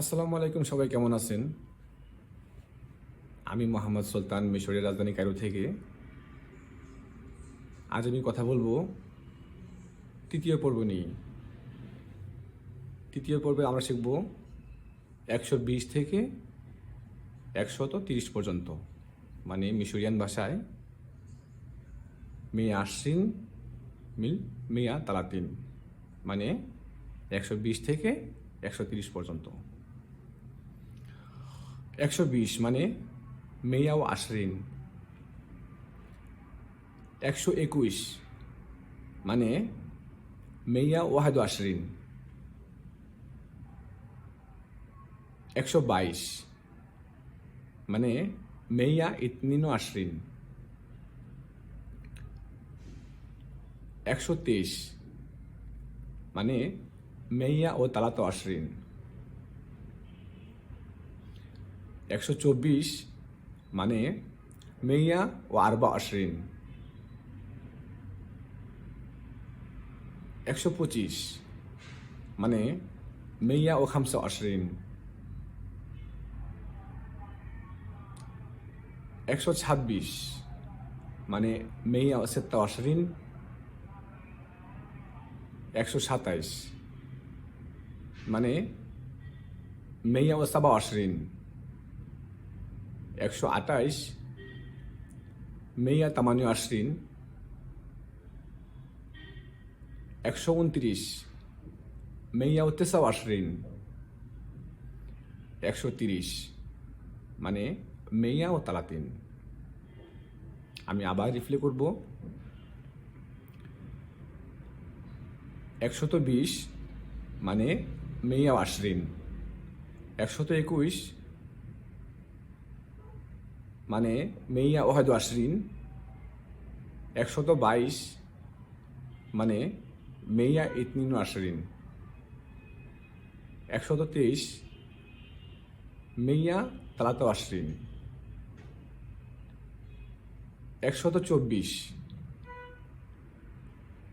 আসসালামু আলাইকুম, সবাই কেমন আছেন? আমি মোহাম্মদ সুলতান মিশরের রাজধানী কায়রো থেকে। আজ আমি কথা বলব তৃতীয় পর্ব নিয়ে। তৃতীয় পর্বে আমরা শিখব একশো বিশ থেকে একশত তিরিশ পর্যন্ত মানে মিশরিয়ান ভাষায় মেয়ে আশ্রিন মিল মিয়া তালাতিন মানে একশো বিশ থেকে একশো তিরিশ পর্যন্ত। একশো বিশ মানে মেয়া ও আশরিন। একশো একুশ মানে মেয়া ওয়াহেদ আশরিন। একশো বাইশ মানে মেয়া ইতনিন আশরিন। একশো তেইশ মানে মেয়া ও তালাতো আশরিন। একশো চব্বিশ মানে মেয়া ও আরবা আশরিন একশো পঁচিশ মানে মেয়া ও খামসা আশরিন একশো ছাব্বিশ মানে মেয়া ও সেত্তা আশরিন একশো সাতাইশ মানে মেয়া ও সাবা আশরিন একশো আটাইশ মেয়া তামানি আশরিন, একশো উনত্রিশ মেয়া ও তেসাও আশরিন, একশো তিরিশ মানে মেয়া ও তালাতিন। আমি আবার রিপ্লে করব। একশত বিশ মানে মেয়া আশরিন। একশত একুশ মানে মেয়া ওহাদু আশরিন, একশত বাইশ মানে মেয়া ইতনিন আশরিন। একশত তেইশ মেয়া তালাতো আশরিন। একশত চব্বিশ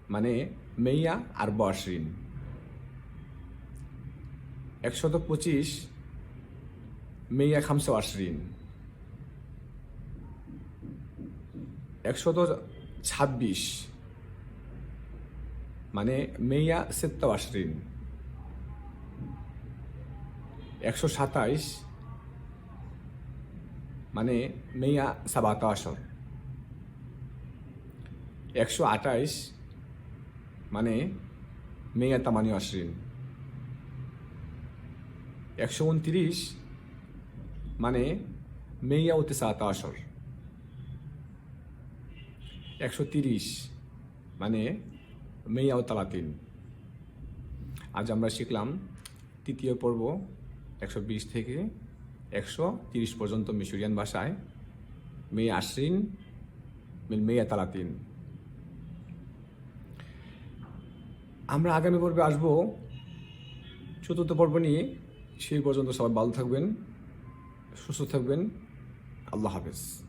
মানে মেয়া আরব আশরিন। একশত পঁচিশ মেয়া খামসো আশরিন। একশত ছাব্বিশ। মানে মেয়া সেত্তা আশরিন একশো সাতাইশ। মানে মেয়া সাবাতা আসর একশো আটাইশ। মানে মেয়া তামানি আশরিন একশো উনত্রিশ। মানে মেয়া ও তেসাতা আসর একশো তিরিশ মানে মেয়া ও তালাতিন আজ আমরা শিখলাম তৃতীয় পর্ব একশো বিশ থেকে একশো তিরিশ পর্যন্ত মিশরিয়ান ভাষায় মেয়ে আশরিন মেয়া তালাতিন আমরা আগামী পর্বে আসব চতুর্থ পর্ব নিয়ে। সেই পর্যন্ত সবাই ভালো থাকবেন, সুস্থ থাকবেন। আল্লাহ হাফেজ।